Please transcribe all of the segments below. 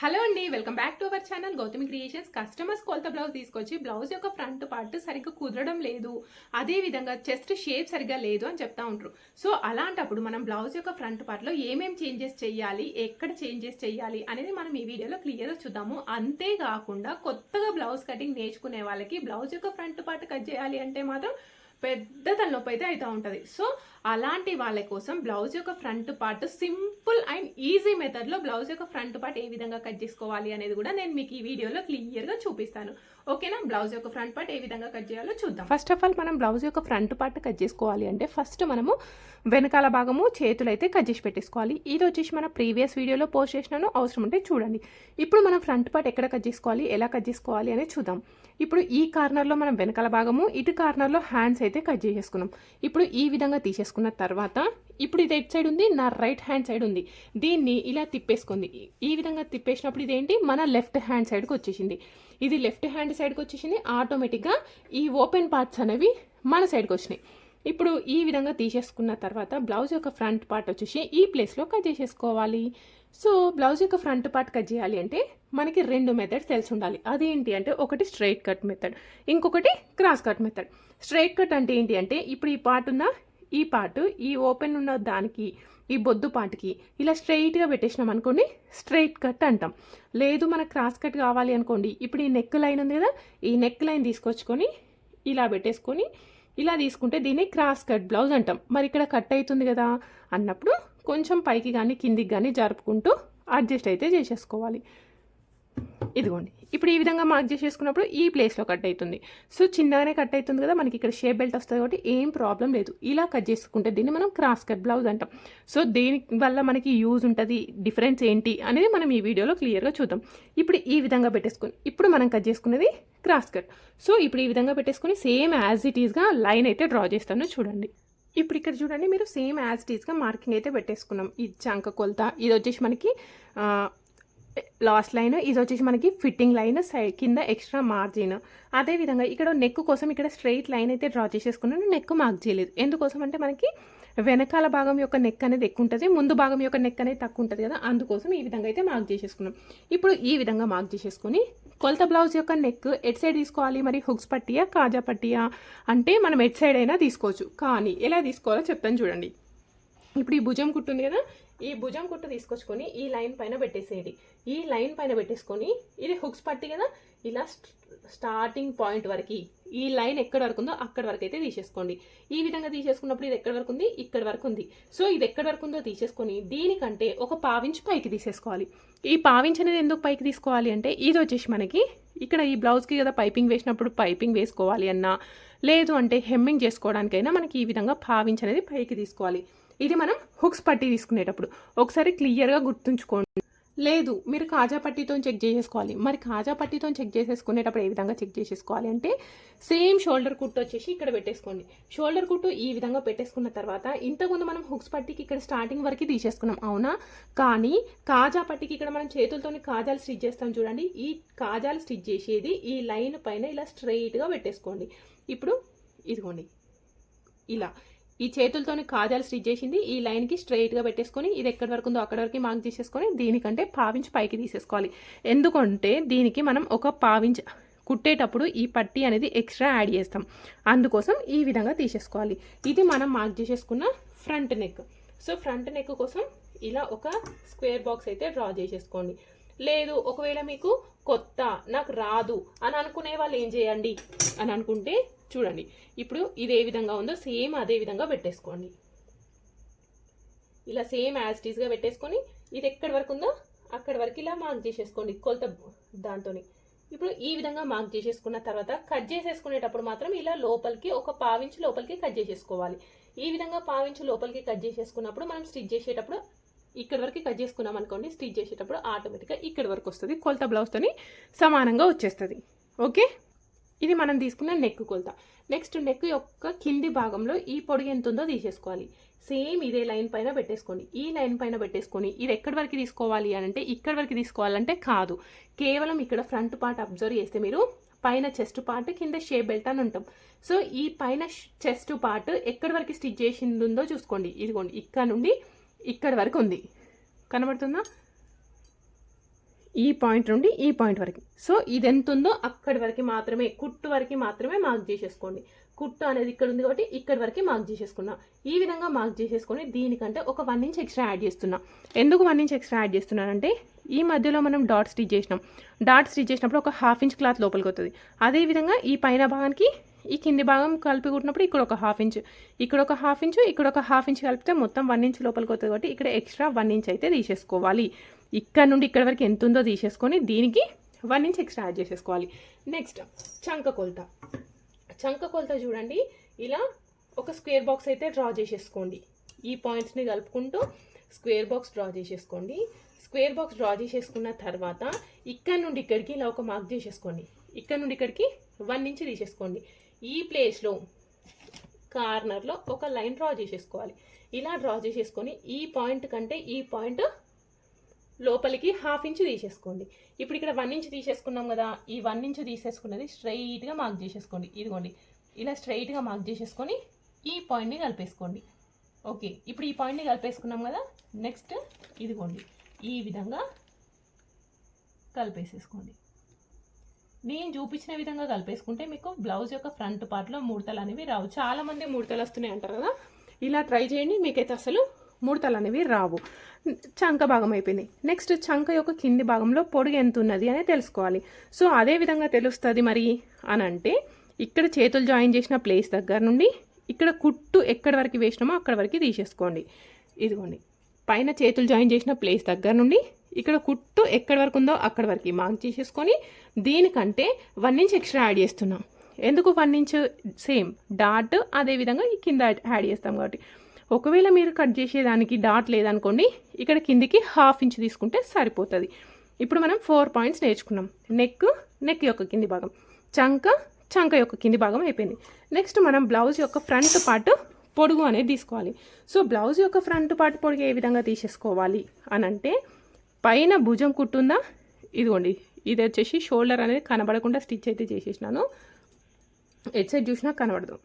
Hello అండి welcome back to our channel Gautami creations. Customers కొలత blouse తీసుకొచ్చి blouse యొక్క ఫ్రంట్ పార్ట్ సరిగ్గా కుదరడం లేదు. అదే విధంగా చెస్ట్ షేప్ సరిగ్గా లేదు అని చెప్తా ఉంటారు సో అలాంటప్పుడు మనం బ్లౌజ్ యొక్క ఫ్రంట్ పార్ట్లో ఏమేమి చేంజెస్ చేయాలి ఎక్కడ చేంజెస్ చేయాలి అనేది మనం ఈ వీడియోలో క్లియర్గా చూద్దాము. అంతేకాకుండా కొత్తగా బ్లౌజ్ కటింగ్ నేర్చుకునే వాళ్ళకి బ్లౌజ్ యొక్క ఫ్రంట్ పార్ట్ కట్ చేయాలి అంటే మాత్రం పెద్ద తలనొప్పి అయితే అవుతూ ఉంటుంది. సో అలాంటి వాళ్ళ కోసం బ్లౌజ్ యొక్క front part simple and easy మెథడ్లో బ్లౌజ్ యొక్క ఫ్రంట్ పార్ట్ ఏ విధంగా కట్ చేసుకోవాలి అనేది కూడా నేను మీకు ఈ వీడియోలో క్లియర్గా చూపిస్తాను. ఓకేనా? బ్లౌజ్ యొక్క ఫ్రంట్ పార్ట్ ఏ విధంగా కట్ చేయాలో చూద్దాం. ఫస్ట్ ఆఫ్ ఆల్ మనం బ్లౌజ్ యొక్క ఫ్రంట్ పార్ట్ కట్ చేసుకోవాలి అంటే ఫస్ట్ మనము వెనకాల భాగము చేతులు అయితే కట్ చేసి పెట్టేసుకోవాలి. ఇది వచ్చేసి మన ప్రీవియస్ వీడియోలో పోస్ట్ చేసినాను అవసరం ఉంటే చూడండి. ఇప్పుడు మనం ఫ్రంట్ పార్ట్ ఎక్కడ కట్ చేసుకోవాలి ఎలా కట్ చేసుకోవాలి అనేది చూద్దాం. ఇప్పుడు ఈ కార్నర్లో మనం వెనకాల భాగము ఇటు కార్నర్లో హ్యాండ్స్ అయితే కట్ చేసేసుకున్నాం. ఇప్పుడు ఈ విధంగా తీసేసుకున్న తర్వాత ఇప్పుడు ఇది ఎట్ సైడ్ ఉంది? నా రైట్ హ్యాండ్ సైడ్ ఉంది. దీన్ని ఇలా తిప్పేసుకుంది ఈ విధంగా తిప్పేసినప్పుడు ఇదేంటి మన లెఫ్ట్ హ్యాండ్ సైడ్కి వచ్చేసింది. ఇది లెఫ్ట్ హ్యాండ్ సైడ్కి వచ్చేసింది. ఆటోమేటిక్గా ఈ ఓపెన్ పార్ట్స్ అనేవి మన సైడ్కి వచ్చినాయి. ఇప్పుడు ఈ విధంగా తీసేసుకున్న తర్వాత బ్లౌజ్ యొక్క ఫ్రంట్ పార్ట్ వచ్చేసి ఈ ప్లేస్లో కట్ చేసేసుకోవాలి. సో బ్లౌజ్ యొక్క ఫ్రంట్ పార్ట్ కట్ చేయాలి అంటే మనకి రెండు మెథడ్స్ తెలిసి ఉండాలి. అదేంటి అంటే ఒకటి స్ట్రైట్ కట్ మెథడ్ ఇంకొకటి cross cut method straight cut అంటే ఏంటి అంటే ఇప్పుడు ఈ పార్ట్ ఉన్న ఈ పార్ట్ ఈ ఓపెన్ ఉన్న దానికి ఈ బొద్దు పార్ట్కి ఇలా స్ట్రైట్గా పెట్టేసినాం అనుకోండి స్ట్రైట్ కట్ అంటాం. లేదు మనకు క్రాస్ కట్ కావాలి అనుకోండి ఇప్పుడు ఈ నెక్ లైన్ ఉంది కదా ఈ నెక్ లైన్ తీసుకొచ్చుకొని ఇలా పెట్టేసుకొని ఇలా తీసుకుంటే దీన్ని క్రాస్ కట్ బ్లౌజ్ అంటాం. మరి ఇక్కడ కట్ అవుతుంది కదా అన్నప్పుడు కొంచెం పైకి కానీ కిందికి కానీ జరుపుకుంటూ అడ్జస్ట్ అయితే చేసేసుకోవాలి. ఇదిగోండి. ఇప్పుడు ఈ విధంగా మార్క్ చేసేసుకున్నప్పుడు ఈ ప్లేస్లో కట్ అవుతుంది. సో చిన్నగానే కట్ అవుతుంది కదా మనకి ఇక్కడ షేప్ బెల్ట్ వస్తుంది కాబట్టి ఏం ప్రాబ్లం లేదు. ఇలా కట్ చేసుకుంటే దీన్ని మనం క్రాస్ కట్ బ్లౌజ్ అంటాం. సో దేని వల్ల మనకి యూజ్ ఉంటుంది డిఫరెన్స్ ఏంటి అనేది మనం ఈ వీడియోలో క్లియర్గా చూద్దాం. ఇప్పుడు ఈ విధంగా పెట్టేసుకుని ఇప్పుడు మనం కట్ చేసుకునేది క్రాస్ కట్. సో ఇప్పుడు ఈ విధంగా పెట్టేసుకుని సేమ్ యాజ్ ఇట్ ఈస్గా లైన్ అయితే డ్రా చేస్తాను చూడండి. ఇప్పుడు ఇక్కడ చూడండి మీరు సేమ్ యాజ్ ఇట్ మార్కింగ్ అయితే పెట్టేసుకున్నాం. ఈ చంక కొలత ఇది వచ్చేసి మనకి లాస్ట్ లైన్ ఇది వచ్చేసి మనకి ఫిట్టింగ్ లైన్ సైడ్ కింద ఎక్స్ట్రా మార్జిన్ అదేవిధంగా ఇక్కడ నెక్ కోసం ఇక్కడ స్ట్రైట్ లైన్ అయితే డ్రా చేసేసుకున్నాను. నెక్ మార్క్ చేయలేదు. ఎందుకోసం అంటే మనకి వెనకాల భాగం యొక్క నెక్ అనేది ఎక్కువ ఉంటుంది ముందు భాగం యొక్క నెక్ అనేది తక్కువ ఉంటుంది కదా అందుకోసం ఈ విధంగా అయితే మార్క్ చేసేసుకున్నాం. ఇప్పుడు ఈ విధంగా మార్క్ చేసేసుకొని కొలత బ్లౌజ్ యొక్క నెక్ ఎట్ సైడ్ తీసుకోవాలి? మరి హుక్స్ పట్టియా? కాజా పట్టియా? అంటే మనం ఎట్ సైడ్ అయినా తీసుకోవచ్చు. కానీ ఎలా తీసుకోవాలో చెప్తాను చూడండి. ఇప్పుడు ఈ భుజం కుట్టు ఉంది కదా? ఈ భుజం కుట్టు తీసుకొచ్చుకొని ఈ లైన్ పైన పెట్టేసేయండి. ఈ లైన్ పైన పెట్టేసుకొని ఇది హుక్స్ పట్టి కదా? ఇలా స్టార్టింగ్ పాయింట్ వరకు ఈ లైన్ ఎక్కడ వరకు ఉందో అక్కడ వరకు అయితే తీసేసుకోండి. ఈ విధంగా తీసేసుకున్నప్పుడు ఇది ఎక్కడ వరకు ఉంది? ఇక్కడ వరకు ఉంది. సో ఇది ఎక్కడ వరకు ఉందో తీసేసుకొని దీనికంటే ఒక పావించి పైకి తీసేసుకోవాలి. ఈ పావించి అనేది ఎందుకు పైకి తీసుకోవాలి అంటే ఇది వచ్చేసి మనకి ఇక్కడ ఈ బ్లౌజ్కి కదా పైపింగ్ వేసినప్పుడు పైపింగ్ వేసుకోవాలి అన్నా లేదు అంటే హెమ్మింగ్ చేసుకోవడానికైనా మనకి ఈ విధంగా పావించి అనేది పైకి తీసుకోవాలి. ఇది మనం హుక్స్ పట్టి తీసుకునేటప్పుడు. ఒకసారి క్లియర్గా గుర్తుంచుకోండి. లేదు మీరు కాజా పట్టీతో చెక్ చేసేసుకోవాలి. మరి కాజా పట్టీతో చెక్ చేసేసుకునేటప్పుడు ఏ విధంగా చెక్ చేసేసుకోవాలి అంటే సేమ్ షోల్డర్ కుట్టు వచ్చేసి ఇక్కడ పెట్టేసుకోండి. షోల్డర్ కుట్టు ఈ విధంగా పెట్టేసుకున్న తర్వాత ఇంతకుముందు మనం హుక్స్ పట్టీకి ఇక్కడ స్టార్టింగ్ వరకు తీసేసుకున్నాం అవునా? కానీ కాజా పట్టీకి ఇక్కడ మనం చేతులతో కాజాలు స్టిచ్ చేస్తాం చూడండి. ఈ కాజాలు స్టిచ్ చేసేది ఈ లైన్ పైన ఇలా స్ట్రైట్గా పెట్టేసుకోండి. ఇప్పుడు ఇదిగోండి. ఇలా. ఈ చేతులతోని కాజాలు స్టిచ్ చేసింది. ఈ లైన్కి స్ట్రైట్గా పెట్టేసుకొని ఇది ఎక్కడి వరకు ఉందో అక్కడ వరకు మార్క్ చేసేసుకొని దీనికంటే పావించి పైకి తీసేసుకోవాలి. ఎందుకంటే దీనికి మనం ఒక పావించ్ కుట్టేటప్పుడు ఈ పట్టీ అనేది ఎక్స్ట్రా యాడ్ చేస్తాం. అందుకోసం ఈ విధంగా తీసేసుకోవాలి. ఇది మనం మార్క్ చేసేసుకున్న front neck. So front neck కోసం ఇలా ఒక స్క్వేర్ బాక్స్ అయితే డ్రా చేసేసుకోండి. లేదు ఒకవేళ మీకు కొత్త నాకు రాదు అని అనుకునే వాళ్ళు ఏం చేయండి? అని అనుకుంటే చూడండి. ఇప్పుడు ఇది ఏ విధంగా ఉందో సేమ్ అదే విధంగా పెట్టేసుకోండి. ఇలా సేమ్ యాజ్ టీస్గా పెట్టేసుకొని ఇది ఎక్కడి వరకు ఉందో అక్కడి వరకు ఇలా మార్క్ చేసేసుకోండి కొలత దాంతో ఇప్పుడు ఈ విధంగా మార్క్ చేసేసుకున్న తర్వాత కట్ చేసేసుకునేటప్పుడు మాత్రం ఇలా లోపలికి ఒక పావించి లోపలికి కట్ చేసేసుకోవాలి. ఈ విధంగా పావించి లోపలికి కట్ చేసేసుకున్నప్పుడు మనం స్టిచ్ చేసేటప్పుడు ఇక్కడ వరకు కట్ చేసుకున్నాం అనుకోండి స్టిచ్ చేసేటప్పుడు ఆటోమేటిక్గా ఇక్కడ వరకు వస్తుంది. కొలత బ్లౌజ్తోని సమానంగా వచ్చేస్తుంది. ఓకే? ఇది మనం తీసుకున్న నెక్ కొలత. నెక్స్ట్ నెక్ యొక్క కింది భాగంలో ఈ పొడి ఎంత ఉందో తీసేసుకోవాలి. సేమ్ ఇదే లైన్ పైన పెట్టేసుకోండి. ఈ లైన్ పైన పెట్టేసుకొని ఇది ఎక్కడి వరకు తీసుకోవాలి అని అంటే ఇక్కడ వరకు తీసుకోవాలంటే కాదు. కేవలం ఇక్కడ ఫ్రంట్ పార్ట్ అబ్జర్వ్ చేస్తే మీరు పైన చెస్ట్ పార్ట్ కింద షేప్ బెల్ట్ అని ఉంటాం. సో ఈ పైన చెస్ట్ పార్ట్ ఎక్కడి వరకు స్టిచ్ చేసింది ఉందో చూసుకోండి. ఇదిగోండి ఇక్కడ నుండి ఇక్కడ వరకు ఉంది. కనబడుతుందా? ఈ పాయింట్ నుండి ఈ పాయింట్ వరకు. సో ఇది ఎంత ఉందో అక్కడి వరకు మాత్రమే కుట్టు వరకు మాత్రమే మార్క్ చేసేసుకోండి. కుట్టు అనేది ఇక్కడ ఉంది కాబట్టి ఇక్కడి వరకు మార్క్ చేసేసుకున్నా. ఈ విధంగా మార్క్ చేసేసుకొని దీనికంటే ఒక వన్ ఇంచ్ ఎక్స్ట్రా యాడ్ చేస్తున్నా. ఎందుకు వన్ ఇంచ్ ఎక్స్ట్రా యాడ్ చేస్తున్నానంటే ఈ మధ్యలో మనం డాట్ స్టిచ్ చేసినాం. డాట్ స్టిచ్ చేసినప్పుడు ఒక హాఫ్ ఇంచ్ క్లాత్ లోపలికి వస్తుంది అదేవిధంగా ఈ పైన భాగానికి ఈ కింది భాగం కలిపి కుట్టినప్పుడు ఇక్కడ ఒక హాఫ్ ఇంచ్. ఇక్కడ ఒక హాఫ్ ఇంచ్ ఇక్కడ ఒక హాఫ్ ఇంచ్ కలిపితే మొత్తం వన్ ఇంచ్ లోపలికి వస్తుంది కాబట్టి ఇక్కడ ఎక్స్ట్రా వన్ ఇంచ్ అయితే తీసేసుకోవాలి. ఇక్కడ నుండి ఇక్కడ వరకు ఎంత ఉందో తీసేసుకొని దీనికి వన్ ఇంచ్ ఎక్స్ట్రా యాడ్ చేసేసుకోవాలి. నెక్స్ట్ చంక కొలత. చంక కొలత చూడండి. ఇలా ఒక స్క్వేర్ బాక్స్ అయితే డ్రా చేసేసుకోండి. ఈ పాయింట్స్ని కలుపుకుంటూ స్క్వేర్ బాక్స్ డ్రా చేసేసుకోండి. స్క్వేర్ బాక్స్ డ్రా చేసేసుకున్న తర్వాత ఇక్కడ నుండి ఇక్కడికి ఇలా ఒక మార్క్ చేసేసుకోండి. ఇక్కడ నుండి ఇక్కడికి వన్ ఇంచ్ తీసేసుకోండి. ఈ ప్లేస్లో కార్నర్లో ఒక లైన్ డ్రా చేసేసుకోవాలి. ఇలా డ్రా చేసేసుకొని ఈ పాయింట్ కంటే ఈ పాయింట్ లోపలికి హాఫ్ ఇంచ్ తీసేసుకోండి. ఇప్పుడు ఇక్కడ వన్ ఇంచ్ తీసేసుకున్నాం కదా ఈ వన్ ఇంచ్ తీసేసుకున్నది స్ట్రైట్గా మార్క్ చేసేసుకోండి. ఇదిగోండి ఇలా స్ట్రైట్గా మార్క్ చేసేసుకొని ఈ పాయింట్ని కలిపేసుకోండి. ఓకే ఇప్పుడు ఈ పాయింట్ని కలిపేసుకున్నాం కదా నెక్స్ట్ ఇదిగోండి ఈ విధంగా కలిపేసేసుకోండి. నేను చూపించిన విధంగా కలిపేసుకుంటే మీకు బ్లౌజ్ యొక్క ఫ్రంట్ పార్ట్లో ముడతలు అనేవి రావు. చాలామంది ముడతలు వస్తున్నాయి అంటారు కదా ఇలా ట్రై చేయండి మీకైతే అసలు ముడతలు అనేవి రావు. చంక భాగం అయిపోయింది. నెక్స్ట్ చంక యొక్క కింది భాగంలో పొడుగు ఎంత ఉన్నది అనేది తెలుసుకోవాలి. సో అదే విధంగా తెలుస్తుంది మరి అని అంటే ఇక్కడ చేతులు జాయిన్ చేసిన ప్లేస్ దగ్గర నుండి ఇక్కడ కుట్టు ఎక్కడి వరకు వేసినామో అక్కడ వరకు తీసేసుకోండి. ఇదిగోండి. పైన చేతులు జాయిన్ చేసిన ప్లేస్ దగ్గర నుండి ఇక్కడ కుట్టు ఎక్కడి వరకు ఉందో అక్కడ వరకు మార్క్ చేసేసుకొని దీనికంటే వన్ ఇంచ్ ఎక్స్ట్రా యాడ్ చేస్తున్నాం. ఎందుకు వన్ ఇంచ్? సేమ్. డాట్ అదేవిధంగా ఈ కింద యాడ్ చేస్తాం కాబట్టి. ఒకవేళ మీరు కట్ చేసేదానికి డాట్ లేదనుకోండి ఇక్కడ కిందికి హాఫ్ ఇంచ్ తీసుకుంటే సరిపోతుంది. ఇప్పుడు మనం ఫోర్ పాయింట్స్ నేర్చుకున్నాం. నెక్ నెక్ యొక్క కింది భాగం. చంక చంక యొక్క కింది భాగం అయిపోయింది. నెక్స్ట్ మనం బ్లౌజ్ యొక్క ఫ్రంట్ పార్ట్ పొడుగు అనేది తీసుకోవాలి. సో బ్లౌజ్ యొక్క ఫ్రంట్ పార్ట్ పొడుగు ఏ విధంగా తీసేసుకోవాలి అని అంటే పైన భుజం కుట్టుందా? ఇదిగోండి ఇది వచ్చేసి షోల్డర్ అనేది కనబడకుండా స్టిచ్ అయితే చేసేసినాను. ఎట్ సైడ్ చూసినా కనబడదు.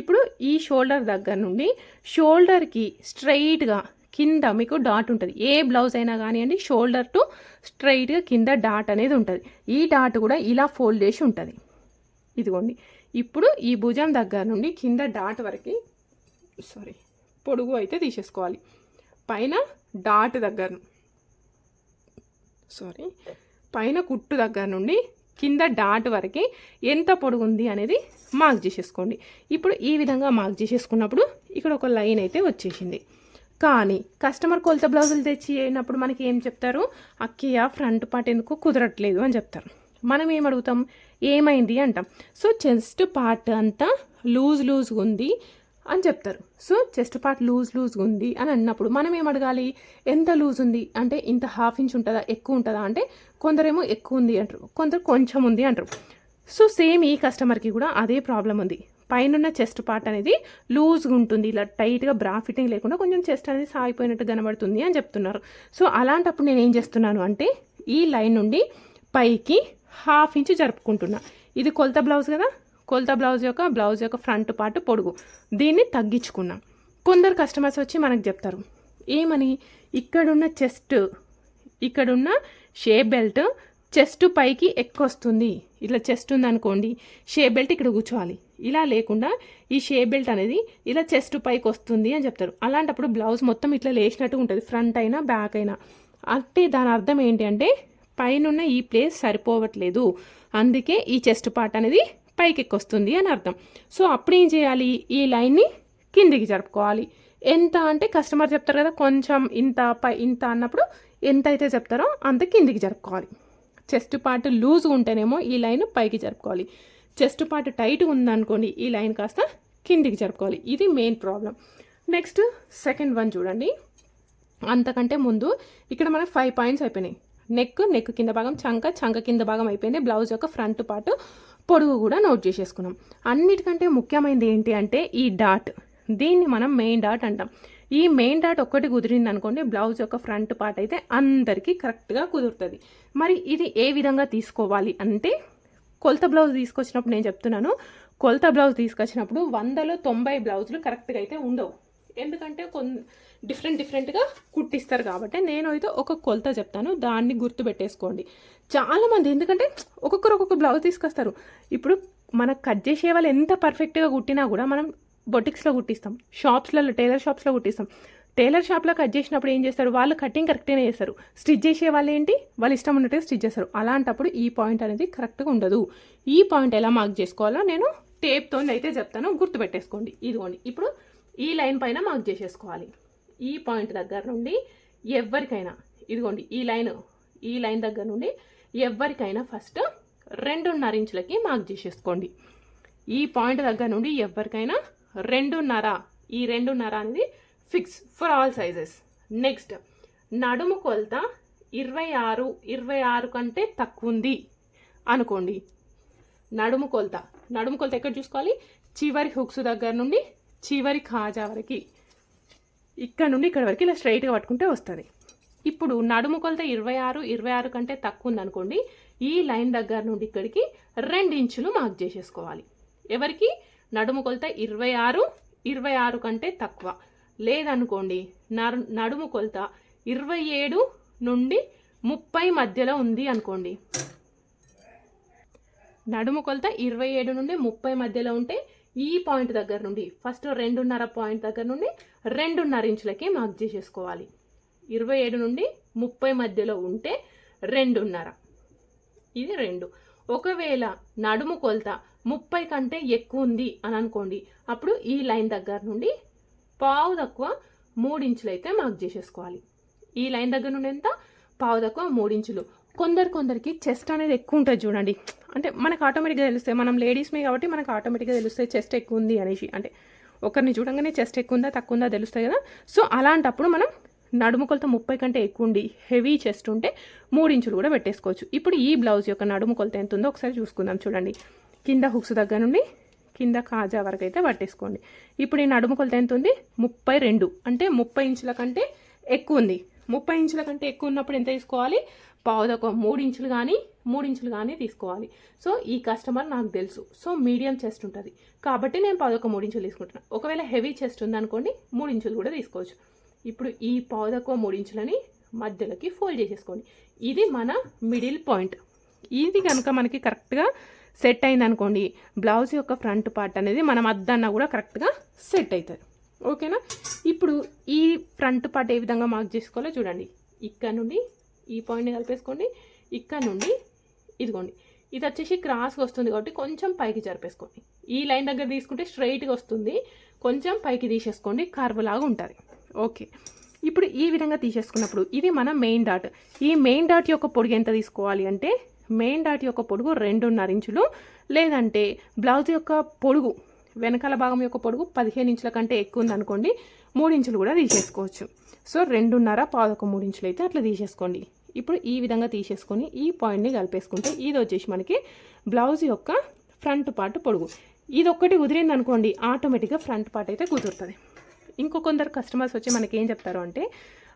ఇప్పుడు ఈ షోల్డర్ దగ్గర నుండి షోల్డర్కి స్ట్రైట్గా కింద మీకు డాట్ ఉంటుంది. ఏ బ్లౌజ్ అయినా కానివ్వండి షోల్డర్ టు స్ట్రైట్గా కింద డాట్ అనేది ఉంటుంది. ఈ డాట్ కూడా ఇలా ఫోల్డ్ చేసి ఉంటుంది. ఇదిగోండి. ఇప్పుడు ఈ భుజం దగ్గర నుండి కింద డాట్ వరకు సారీ పొడుగు అయితే తీసేసుకోవాలి. పైన డాట్ దగ్గర సారీ పైన కుట్టు దగ్గర నుండి కింద డాట్ వరకు ఎంత పొడుగు ఉంది అనేది మార్క్ చేసేసుకోండి. ఇప్పుడు ఈ విధంగా మార్క్ చేసేసుకున్నప్పుడు ఇక్కడ ఒక లైన్ అయితే వచ్చేసింది. కానీ కస్టమర్ కొలత బ్లౌజులు తెచ్చి అయినప్పుడు మనకి ఏం చెప్తారు? అక్కయ్య ఫ్రంట్ పార్ట్ ఎందుకు కుదరట్లేదు అని చెప్తారు. మనం ఏం అడుగుతాం? ఏమైంది అంటాం. సో చెస్ట్ పార్ట్ అంతా లూజ్ లూజ్గా ఉంది. అని చెప్తారు. సో చెస్ట్ పార్ట్ లూజ్ లూజ్గా ఉంది అని అన్నప్పుడు మనం ఏం అడగాలి? ఎంత లూజ్ ఉంది? అంటే ఇంత హాఫ్ ఇంచ్ ఉంటుందా? ఎక్కువ ఉంటుందా? అంటే కొందరేమో ఎక్కువ ఉంది అంటారు. కొందరు కొంచెం ఉంది అంటారు. సో సేమ్ ఈ కస్టమర్కి కూడా అదే ప్రాబ్లం ఉంది. పైన చెస్ట్ పార్ట్ అనేది లూజ్గా ఉంటుంది. ఇలా టైట్గా బ్రా ఫిట్టింగ్ లేకుండా కొంచెం చెస్ట్ అనేది సాగిపోయినట్టు కనబడుతుంది అని చెప్తున్నారు. సో అలాంటప్పుడు నేను ఏం చేస్తున్నాను అంటే ఈ లైన్ నుండి పైకి హాఫ్ ఇంచ్ జరుపుకుంటున్నా. ఇది కొలత బ్లౌజ్ కదా? కొలత బ్లౌజ్ యొక్క బ్లౌజ్ యొక్క ఫ్రంట్ పార్ట్ పొడుగు. దీన్ని తగ్గించుకున్నాం. కొందరు కస్టమర్స్ వచ్చి మనకు చెప్తారు ఏమని? ఇక్కడున్న చెస్ట్ ఇక్కడున్న షేప్ బెల్ట్ చెస్ట్ పైకి ఎక్కువ వస్తుంది ఇట్లా చెస్ట్ ఉందనుకోండి షేప్ బెల్ట్ ఇక్కడ కూర్చోవాలి. ఇలా లేకుండా ఈ షేప్ బెల్ట్ అనేది ఇలా చెస్ట్ పైకి వస్తుంది అని చెప్తారు. అలాంటప్పుడు బ్లౌజ్ మొత్తం ఇట్లా లేచినట్టు ఉంటుంది ఫ్రంట్ అయినా బ్యాక్ అయినా. అంటే దాని అర్థం ఏంటి అంటే పైన ఈ ప్లేస్ సరిపోవట్లేదు. అందుకే ఈ చెస్ట్ పార్ట్ అనేది పైకి ఎక్కొస్తుంది అని అర్థం. సో అప్పుడు ఏం చేయాలి? ఈ లైన్ని కిందికి జరుపుకోవాలి. ఎంత అంటే కస్టమర్ చెప్తారు కదా కొంచెం ఇంత పై ఇంత అన్నప్పుడు ఎంత అయితే చెప్తారో అంత కిందికి జరుపుకోవాలి. చెస్ట్ పార్ట్ లూజ్గా ఉంటేనేమో ఈ లైన్ పైకి జరుపుకోవాలి. చెస్ట్ పార్ట్ టైట్గా ఉందనుకోండి ఈ లైన్ కాస్త కిందికి జరుపుకోవాలి. ఇది main problem. Next second one చూడండి. అంతకంటే ముందు ఇక్కడ మనకు ఫైవ్ పాయింట్స్ అయిపోయినాయి. నెక్ నెక్ కింద భాగం చంక చంక కింద భాగం అయిపోయింది. బ్లౌజ్ యొక్క ఫ్రంట్ పార్ట్ పొడుగు కూడా నోట్ చేసేసుకున్నాం. అన్నిటికంటే ముఖ్యమైనది ఏంటి అంటే ఈ డాట్ దీన్ని మనం మెయిన్ డాట్ అంటాం. ఈ మెయిన్ డాట్ ఒక్కటి కుదిరింది అనుకోండి బ్లౌజ్ యొక్క ఫ్రంట్ పార్ట్ అయితే అందరికీ కరెక్ట్గా కుదురుతుంది. మరి ఇది ఏ విధంగా తీసుకోవాలి అంటే కొలత బ్లౌజ్ తీసుకొచ్చినప్పుడు నేను చెప్తున్నాను. కొలత బ్లౌజ్ తీసుకొచ్చినప్పుడు వందలో తొంభై బ్లౌజులు కరెక్ట్గా అయితే ఉండవు. ఎందుకంటే కొన్ని డిఫరెంట్ డిఫరెంట్గా కుట్టిస్తారు కాబట్టి నేను అయితే ఒక కొలత చెప్తాను. దాన్ని గుర్తు పెట్టేసుకోండి. చాలామంది ఎందుకంటే ఒక్కొక్కరు ఒక్కొక్క బ్లౌజ్ తీసుకొస్తారు. ఇప్పుడు మనకు కట్ చేసే వాళ్ళు ఎంత పర్ఫెక్ట్గా కుట్టినా కూడా మనం బొటిక్స్లో కుట్టిస్తాం. షాప్స్లలో టైలర్ షాప్స్లో కుట్టిస్తాం. టైలర్ షాప్లో కట్ చేసినప్పుడు ఏం చేస్తారు? వాళ్ళు కటింగ్ కరెక్ట్గానే చేస్తారు. స్టిచ్ చేసే వాళ్ళు ఏంటి? వాళ్ళు ఇష్టం ఉన్నట్టుగా స్టిచ్ చేస్తారు. అలాంటప్పుడు ఈ పాయింట్ అనేది కరెక్ట్గా ఉండదు. ఈ పాయింట్ ఎలా మార్క్ చేసుకోవాలో నేను టేప్తో అయితే చెప్తాను. గుర్తుపెట్టేసుకోండి ఇదిగోండి. ఇప్పుడు ఈ లైన్ పైన మార్క్ చేసేసుకోవాలి. ఈ పాయింట్ దగ్గర నుండి ఎవరికైనా ఇదిగోండి ఈ లైన్ ఈ లైన్ దగ్గర నుండి ఎవరికైనా ఫస్ట్ రెండున్నర ఇంచులకి మార్క్ చేసేసుకోండి. ఈ పాయింట్ దగ్గర నుండి ఎవరికైనా రెండున్నర ఈ రెండున్నర అనేది fix for all sizes. Next నడుము కొలత ఇరవై ఆరు ఇరవై ఆరు కంటే తక్కువ ఉంది అనుకోండి. నడుము కొలత నడుము కొలత ఎక్కడ చూసుకోవాలి? చివరి హుక్స్ దగ్గర నుండి చివరి ఖాజా వరకు. ఇక్కడ నుండి ఇక్కడ వరకు ఇలా స్ట్రైట్గా పట్టుకుంటే వస్తుంది. ఇప్పుడు నడుము కొలత ఇరవై ఆరు ఇరవై ఆరు కంటే తక్కువ ఉందనుకోండి ఈ లైన్ దగ్గర నుండి ఇక్కడికి రెండు ఇంచులు మార్క్ చేసేసుకోవాలి. ఎవరికి? నడుము కొలత ఇరవై ఆరు ఇరవై ఆరు కంటే తక్కువ. లేదనుకోండి నరు నడుము కొలత ఇరవై ఏడు నుండి ముప్పై మధ్యలో ఉంది అనుకోండి. నడుము కొలత ఇరవై ఏడు నుండి ముప్పై మధ్యలో ఉంటే ఈ పాయింట్ దగ్గర నుండి ఫస్ట్ రెండున్నర పాయింట్ దగ్గర నుండి రెండున్నర ఇంచులకి మార్క్ చేసేసుకోవాలి. ఇరవై ఏడు నుండి ముప్పై మధ్యలో ఉంటే రెండున్నర. ఇది రెండు. ఒకవేళ నడుము కొలత ముప్పై కంటే ఎక్కువ ఉంది అని అనుకోండి అప్పుడు ఈ లైన్ దగ్గర నుండి పావు తక్కువ మూడించులు అయితే మార్క్ చేసేసుకోవాలి. ఈ లైన్ దగ్గర నుండి ఎంత? పావు తక్కువ మూడు ఇంచులు. కొందరు కొందరికి చెస్ట్ అనేది ఎక్కువ ఉంటుంది చూడండి. అంటే మనకు ఆటోమేటిక్గా తెలుస్తాయి. మనం లేడీస్మే కాబట్టి మనకు ఆటోమేటిక్గా తెలుస్తాయి చెస్ట్ ఎక్కువ ఉంది అనేసి. అంటే ఒకరిని చూడంగానే చెస్ట్ ఎక్కువ ఉందా తక్కువ ఉందా తెలుస్తాయి కదా. సో అలాంటప్పుడు మనం నడుముకొలత ముప్పై కంటే ఎక్కువ ఉండి హెవీ చెస్ట్ ఉంటే మూడు ఇంచులు కూడా పెట్టేసుకోవచ్చు. ఇప్పుడు ఈ బ్లౌజ్ యొక్క నడుము కొలత ఎంత ఉందో ఒకసారి చూసుకుందాం చూడండి. కింద హుక్స్ దగ్గర నుండి కింద కాజా వరకు అయితే పట్టేసుకోండి. ఇప్పుడు ఈ నడుము కొలత ఎంత ఉంది? ముప్పై రెండు. అంటే ముప్పై ఇంచుల కంటే ఎక్కువ ఉంది. ముప్పై ఇంచుల కంటే ఎక్కువ ఉన్నప్పుడు ఎంత తీసుకోవాలి? పావుదొక మూడు ఇంచులు కానీ మూడు ఇంచులు కానీ తీసుకోవాలి. సో ఈ కస్టమర్ నాకు తెలుసు. సో మీడియం చెస్ట్ ఉంటుంది. కాబట్టి నేను పావుదొక మూడు ఇంచులు తీసుకుంటున్నాను ఒకవేళ హెవీ చెస్ట్ ఉందనుకోండి మూడు ఇంచులు కూడా తీసుకోవచ్చు. ఇప్పుడు ఈ పావుదొక మూడు ఇంచులని మధ్యలోకి ఫోల్డ్ చేసేసుకోండి. ఇది మన మిడిల్ పాయింట్. ఇది కనుక మనకి కరెక్ట్గా సెట్ అయింది అనుకోండి బ్లౌజ్ యొక్క ఫ్రంట్ పార్ట్ అనేది మనం అద్దన్నా కూడా కరెక్ట్గా సెట్ అవుతుంది. ఓకేనా? ఇప్పుడు ఈ ఫ్రంట్ పార్ట్ ఏ విధంగా మార్క్ చేసుకోవాలో చూడండి. ఇక్కడ నుండి ఈ పాయింట్ని కలిపేసుకోండి. ఇక్కడ నుండి ఇదిగోండి. ఇది వచ్చేసి క్రాస్గా వస్తుంది కాబట్టి కొంచెం పైకి జరిపేసుకోండి. ఈ లైన్ దగ్గర తీసుకుంటే స్ట్రైట్గా వస్తుంది. కొంచెం పైకి తీసేసుకోండి. కర్వ్ లాగా ఉంటుంది. ఓకే. ఇప్పుడు ఈ విధంగా తీసేసుకున్నప్పుడు ఇది మన మెయిన్ డాట్ ఈ మెయిన్ డాట్ యొక్క పొడుగు ఎంత తీసుకోవాలి అంటే మెయిన్ డాట్ యొక్క పొడుగు రెండున్నర ఇంచులు లేదంటే బ్లౌజ్ యొక్క పొడుగు వెనకాల భాగం యొక్క పొడుగు పదిహేను ఇంచుల కంటే ఎక్కువ ఉందనుకోండి మూడు ఇంచులు కూడా తీసేసుకోవచ్చు. సో రెండున్నర పాదొక మూడు ఇంచులు అయితే అట్లా తీసేసుకోండి. ఇప్పుడు ఈ విధంగా తీసేసుకొని ఈ పాయింట్ని కలిపేసుకుంటే ఇది వచ్చేసి మనకి బ్లౌజ్ యొక్క ఫ్రంట్ పార్ట్ పొడుగు. ఇది ఒక్కటి కుదిరింది అనుకోండి ఆటోమేటిక్గా ఫ్రంట్ పార్ట్ అయితే కుదురుతుంది. ఇంకో కొందరు కస్టమర్స్ వచ్చి మనకి ఏం చెప్తారు అంటే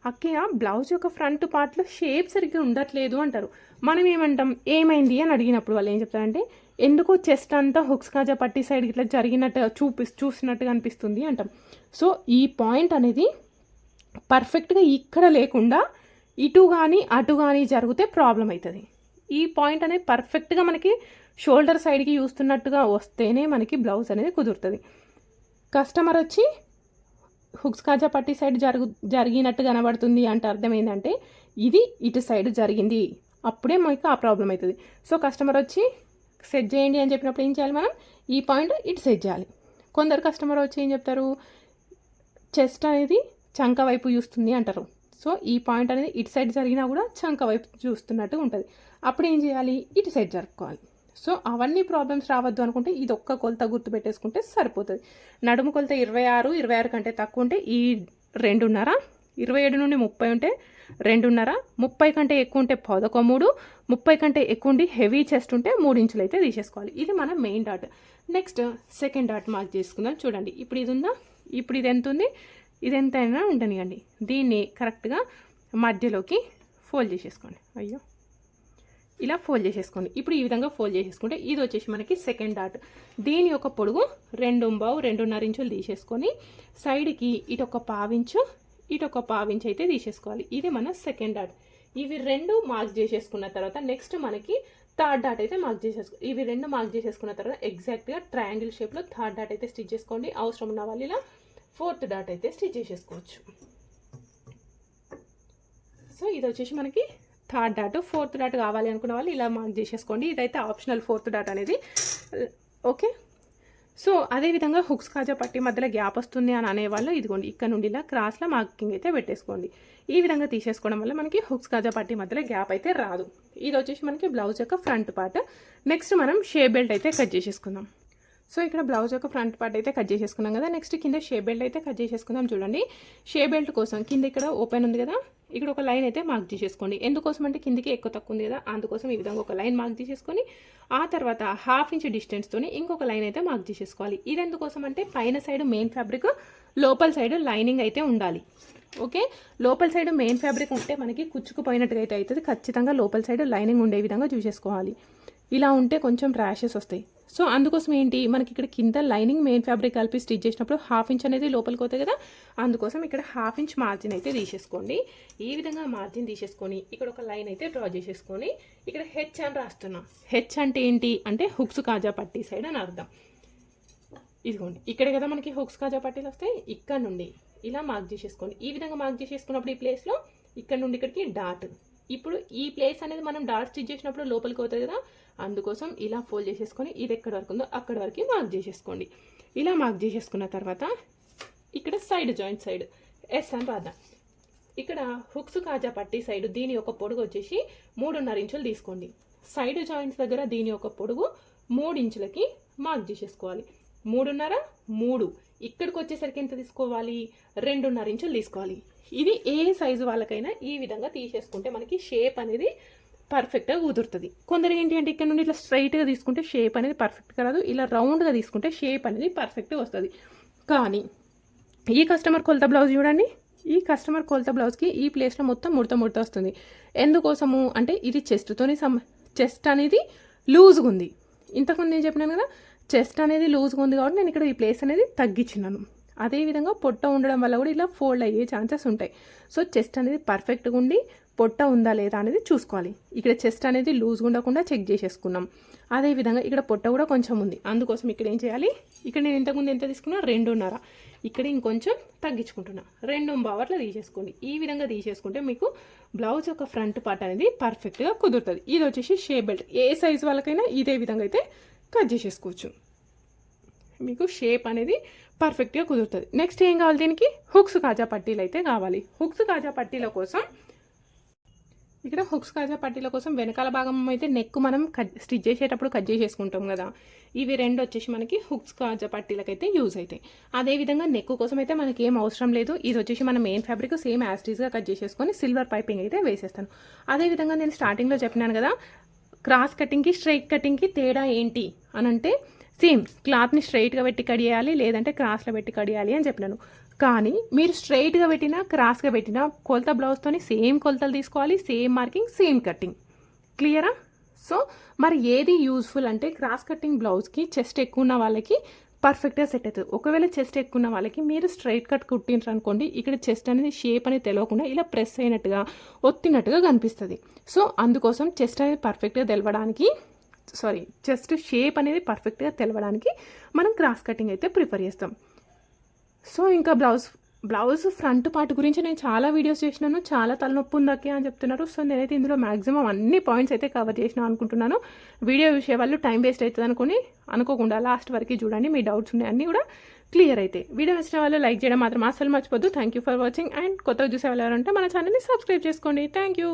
అక్కయ్య బ్లౌజ్ యొక్క ఫ్రంట్ పార్ట్లో షేప్ సరిగ్గా ఉండట్లేదు అంటారు. మనం ఏమంటాం ఏమైంది? అని అడిగినప్పుడు వాళ్ళు ఏం చెప్తారంటే ఎందుకో చెస్ట్ అంతా హుక్స్ కాజా పట్టి సైడ్ ఇట్లా జరిగినట్టు చూపి చూసినట్టుగా అనిపిస్తుంది అంటాం. సో ఈ పాయింట్ అనేది పర్ఫెక్ట్గా ఇక్కడ లేకుండా ఇటు కానీ అటు కానీ జరిగితే ప్రాబ్లం అవుతుంది ఈ పాయింట్ అనేది పర్ఫెక్ట్గా మనకి షోల్డర్ సైడ్కి చూస్తున్నట్టుగా వస్తేనే మనకి బ్లౌజ్ అనేది కుదురుతుంది. కస్టమర్ వచ్చి హుక్స్ కాజా పట్టి సైడ్ జరుగు జరిగినట్టు కనబడుతుంది అంటే అర్థం ఏంటంటే ఇది ఇటు సైడ్ జరిగింది. అప్పుడే మనకి ఆ ప్రాబ్లం అవుతుంది సో కస్టమర్ వచ్చి సెట్ చేయండి అని చెప్పినప్పుడు ఏం చేయాలి మనం? ఈ పాయింట్ ఇటు సెట్ చేయాలి. కొందరు కస్టమర్ వచ్చి ఏం చెప్తారు? చెస్ట్ అనేది చంక వైపు చూస్తుంది అంటారు. సో ఈ పాయింట్ అనేది ఇటు సైడ్ జరిగినా కూడా చంక వైపు చూస్తున్నట్టు ఉంటుంది. అప్పుడు ఏం చేయాలి? ఇటు సైడ్ జరుపుకోవాలి. సో అవన్నీ ప్రాబ్లమ్స్ రావద్దు అనుకుంటే ఇది ఒక్క కొలత గుర్తు పెట్టేసుకుంటే సరిపోతుంది. నడుము కొలత ఇరవై ఆరు ఇరవై ఆరు కంటే తక్కువ ఉంటే ఈ రెండున్నర ఇరవై ఏడు నుండి ముప్పై ఉంటే రెండున్నర ముప్పై కంటే ఎక్కువ ఉంటే పదకొ మూడు ముప్పై కంటే ఎక్కువ ఉండి హెవీ చెస్ట్ ఉంటే మూడు ఇంచులు అయితే తీసేసుకోవాలి. ఇది మన main dot. Next second dot mark చేసుకుందాం చూడండి. ఇప్పుడు ఇది ఉందా? ఇప్పుడు ఇది ఎంత ఉంది? ఇది ఎంతైనా ఉండనివ్వండి దీన్ని కరెక్ట్గా మధ్యలోకి ఫోల్డ్ చేసేసుకోండి. అయ్యో. ఇలా ఫోల్డ్ చేసేసుకోండి. ఇప్పుడు ఈ విధంగా ఫోల్డ్ చేసేసుకుంటే ఇది వచ్చేసి మనకి సెకండ్ డాట్. దీని యొక్క పొడుగు రెండు బావు రెండున్నర ఇంచులు తీసేసుకొని సైడ్కి ఇటు ఒక పావించు ఇటు ఒక పావు అయితే తీసేసుకోవాలి. ఇది మన సెకండ్ డాట్ ఇవి రెండు మార్క్ చేసేసుకున్న తర్వాత నెక్స్ట్ మనకి థర్డ్ డాట్ అయితే మార్క్ చేసేసుకో ఇవి రెండు మార్క్ చేసేసుకున్న తర్వాత ఎగ్జాక్ట్గా ట్రయాంగిల్ షేప్లో థర్డ్ డాట్ అయితే స్టిచ్ చేసుకోండి. అవసరం ఉన్న వాళ్ళు ఇలా ఫోర్త్ డాట్ అయితే స్టిచ్ చేసేసుకోవచ్చు. సో ఇది వచ్చేసి మనకి థర్డ్ డాట్ ఫోర్త్ డాట్ కావాలి అనుకున్న వాళ్ళు ఇలా మార్క్ చేసేసుకోండి. ఇదైతే ఆప్షనల్ ఫోర్త్ డాట్ అనేది. ఓకే? సో అదేవిధంగా హుక్స్ కాజా పట్టి మధ్యలో గ్యాప్ వస్తుంది అని అనేవాళ్ళు ఇదిగోండి ఇక్కడ నుండి ఇలా క్రాస్లో మార్కింగ్ అయితే పెట్టేసుకోండి. ఈ విధంగా తీసేసుకోవడం వల్ల మనకి హుక్స్ కాజా పట్టి మధ్యలో గ్యాప్ అయితే రాదు. ఇది వచ్చేసి మనకి బ్లౌజ్ యొక్క ఫ్రంట్ పార్ట్. నెక్స్ట్ మనం షే బెల్ట్ అయితే కట్ చేసేసుకుందాం. సో ఇక్కడ బ్లౌజ్ యొక్క ఫ్రంట్ పార్ట్ అయితే కట్ చేసేసుకున్నాం కదా. నెక్స్ట్ కింద షే బెల్ట్ అయితే కట్ చేసేసుకుందాం చూడండి. షే బెల్ట్ కోసం కింద ఇక్కడ ఓపెన్ ఉంది కదా. ఇక్కడ ఒక లైన్ అయితే మార్క్ చేసేసుకోండి. ఎందుకోసం అంటే కిందికి ఎక్కువ తక్కువ ఉంది కదా అందుకోసం ఈ విధంగా ఒక లైన్ మార్క్ చేసేసుకొని ఆ తర్వాత హాఫ్ ఇంచ్ డిస్టెన్స్తోని ఇంకొక లైన్ అయితే మార్క్ చేసేసుకోవాలి. ఇది ఎందుకోసం అంటే పైన సైడ్ మెయిన్ ఫ్యాబ్రిక్ లోపల సైడ్ లైనింగ్ అయితే ఉండాలి. ఓకే? లోపల సైడ్ మెయిన్ ఫ్యాబ్రిక్ ఉంటే మనకి కుచ్చుకుపోయినట్టుగా అయితే అవుతుంది. ఖచ్చితంగా లోపల సైడ్ లైనింగ్ ఉండే విధంగా చూసేసుకోవాలి. ఇలా ఉంటే కొంచెం ర్యాషెస్ వస్తాయి. సో అందుకోసం ఏంటి? మనకి ఇక్కడ కింద లైనింగ్ మెయిన్ ఫ్యాబ్రిక్ కలిపి స్టిచ్ చేసినప్పుడు హాఫ్ ఇంచ్ అనేది లోపలికి పోతాయి కదా? అందుకోసం ఇక్కడ హాఫ్ ఇంచ్ మార్జిన్ అయితే తీసేసుకోండి. ఈ విధంగా మార్జిన్ తీసేసుకొని ఇక్కడ ఒక లైన్ అయితే డ్రా చేసేసుకొని ఇక్కడ హెచ్ అని రాస్తున్నాం. హెచ్ అంటే ఏంటి? అంటే హుక్స్ కాజా పట్టి సైడ్ అని అర్థం. ఇదిగోండి. ఇక్కడ కదా మనకి హుక్స్ కాజా పట్టీలు వస్తాయి. ఇక్కడ నుండి ఇలా మార్క్ చేసేసుకోండి. ఈ విధంగా మార్క్ చేసేసుకున్నప్పుడు ఈ ప్లేస్లో ఇక్కడ నుండి ఇక్కడికి డాట్ ఇప్పుడు ఈ ప్లేస్ అనేది మనం డాట్ స్టిచ్ చేసినప్పుడు లోపలికి అవుతుంది కదా? అందుకోసం ఇలా ఫోల్డ్ చేసేసుకొని ఇది ఎక్కడ వరకు ఉందో అక్కడ వరకు మార్క్ చేసేసుకోండి. ఇలా మార్క్ చేసేసుకున్న తర్వాత ఇక్కడ సైడ్ జాయింట్ సైడ్ ఎస్ అని రాద్దాం. ఇక్కడ హుక్స్ కాజా పట్టి సైడ్ దీని యొక్క పొడుగు వచ్చేసి మూడున్నర ఇంచులు తీసుకోండి. సైడ్ జాయింట్స్ దగ్గర దీని యొక్క పొడుగు మూడు ఇంచులకి మార్క్ చేసేసుకోవాలి. మూడున్నర మూడు. ఇక్కడికి వచ్చేసరికి ఎంత తీసుకోవాలి? రెండున్నర ఇంచులు తీసుకోవాలి. ఇది ఏ సైజు వాళ్ళకైనా ఈ విధంగా తీసేసుకుంటే మనకి షేప్ అనేది పర్ఫెక్ట్గా కుదురుతుంది. కొందరు ఏంటి అంటే ఇక్కడ నుండి ఇట్లా స్ట్రైట్గా తీసుకుంటే షేప్ అనేది పర్ఫెక్ట్గా రాదు. ఇలా రౌండ్గా తీసుకుంటే షేప్ అనేది పర్ఫెక్ట్గా వస్తుంది. కానీ ఈ కస్టమర్ కొలత బ్లౌజ్ చూడండి. ఈ కస్టమర్ కొలత బ్లౌజ్కి ఈ ప్లేస్లో మొత్తం ముడత ముడత వస్తుంది. ఎందుకోసము? అంటే ఇది చెస్ట్తోని సమ్ చెస్ట్ అనేది లూజ్గా ఉంది. ఇంతకుముందు నేను చెప్పినాను కదా చెస్ట్ అనేది లూజ్గా ఉంది కాబట్టి నేను ఇక్కడ ఈ ప్లేస్ అనేది తగ్గించినాను. అదేవిధంగా పొట్ట ఉండడం వల్ల కూడా ఇలా ఫోల్డ్ అయ్యే ఛాన్సెస్ ఉంటాయి. సో చెస్ట్ అనేది పర్ఫెక్ట్గా ఉండి పొట్ట ఉందా లేదా అనేది చూసుకోవాలి. ఇక్కడ చెస్ట్ అనేది లూజ్గా ఉండకుండా చెక్ చేసేసుకున్నాం. అదేవిధంగా ఇక్కడ పొట్ట కూడా కొంచెం ఉంది. అందుకోసం ఇక్కడ ఏం చేయాలి? ఇక్కడ నేను ఇంతకుముందు ఎంత తీసుకున్నా? రెండున్నర. ఇక్కడ ఇంకొంచెం తగ్గించుకుంటున్నా. రెండు బావర్లో తీసేసుకోండి. ఈ విధంగా తీసేసుకుంటే మీకు బ్లౌజ్ యొక్క ఫ్రంట్ పార్ట్ అనేది పర్ఫెక్ట్గా కుదురుతుంది. ఇది వచ్చేసి షే బెల్ట్ ఏ సైజ్ వాళ్ళకైనా ఇదే విధంగా అయితే కట్ చేసేసుకోవచ్చు. మీకు షేప్ అనేది పర్ఫెక్ట్గా కుదురుతుంది. నెక్స్ట్ ఏం కావాలి దీనికి? హుక్స్ కాజా పట్టీలు అయితే కావాలి. హుక్స్ కాజా పట్టీల కోసం ఇక్కడ హుక్స్ కాజా పట్టీల కోసం వెనకాల భాగం అయితే నెక్ మనం కట్ స్టిచ్ చేసేటప్పుడు కట్ చేసేసుకుంటాం కదా. ఇవి రెండు వచ్చేసి మనకి హుక్స్ కాజా పట్టీలకైతే యూజ్ అవుతాయి. అదేవిధంగా నెక్ కోసం అయితే మనకి ఏం అవసరం లేదు. ఇది వచ్చేసి మన మెయిన్ ఫ్యాబ్రిక్ సేమ్ యాస్టీస్గా కట్ చేసేసుకొని సిల్వర్ పైపింగ్ అయితే వేసేస్తాను. అదేవిధంగా నేను స్టార్టింగ్లో చెప్పినాను కదా క్రాస్ కటింగ్కి స్ట్రైట్ కటింగ్కి తేడా ఏంటి అని అంటే సేమ్ క్లాత్ని స్ట్రైట్గా పెట్టి కడియాలి లేదంటే క్రాస్లో పెట్టి కడియాలి అని చెప్పినాను. కానీ మీరు స్ట్రైట్గా పెట్టినా క్రాస్గా పెట్టినా కొలత బ్లౌజ్తోని సేమ్ కొలతలు తీసుకోవాలి సేమ్ మార్కింగ్ సేమ్ కటింగ్ క్లియరా? సో మరి ఏది యూజ్ఫుల్ అంటే క్రాస్ కటింగ్ బ్లౌజ్కి చెస్ట్ ఎక్కువ ఉన్న వాళ్ళకి పర్ఫెక్ట్గా సెట్ అవుతుంది. ఒకవేళ చెస్ట్ ఎక్కువ ఉన్న వాళ్ళకి మీరు స్ట్రైట్ కట్ కుట్టిండ్రు అనుకోండి ఇక్కడ చెస్ట్ అనేది షేప్ అనేది తెలియకుండా ఇలా ప్రెస్ అయినట్టుగా ఒత్తినట్టుగా కనిపిస్తుంది. సో అందుకోసం చెస్ట్ అనేది పర్ఫెక్ట్గా తెలవడానికి సారీ జస్ట్ షేప్ అనేది పర్ఫెక్ట్గా తెలవడానికి మనం క్రాస్ కటింగ్ అయితే ప్రిఫర్ చేస్తాం. సో ఇంకా బ్లౌజ్ బ్లౌజ్ ఫ్రంట్ పార్ట్ గురించి నేను చాలా వీడియోస్ చేసినాను చాలా తలనొప్పి ఉందకే అని చెప్తున్నారు. సో నేనైతే ఇందులో మ్యాక్సిమం అన్ని పాయింట్స్ అయితే కవర్ చేసిన అనుకుంటున్నాను. వీడియో చూసే వాళ్ళు టైం వేస్ట్ అవుతుంది అనుకుని అనుకోకుండా లాస్ట్ వరకు చూడండి మీ డౌట్స్ ఉన్నాయి అన్నీ కూడా క్లియర్ అయితే. వీడియో నచ్చిన వాళ్ళు లైక్ చేయడం మాత్రం అసలు మర్చిపోద్దు. Thank you for watching and కొత్తగా చూసే వాళ్ళు ఎవరంటే మన ఛానల్ని సబ్స్క్రైబ్ చేసుకోండి. Thank you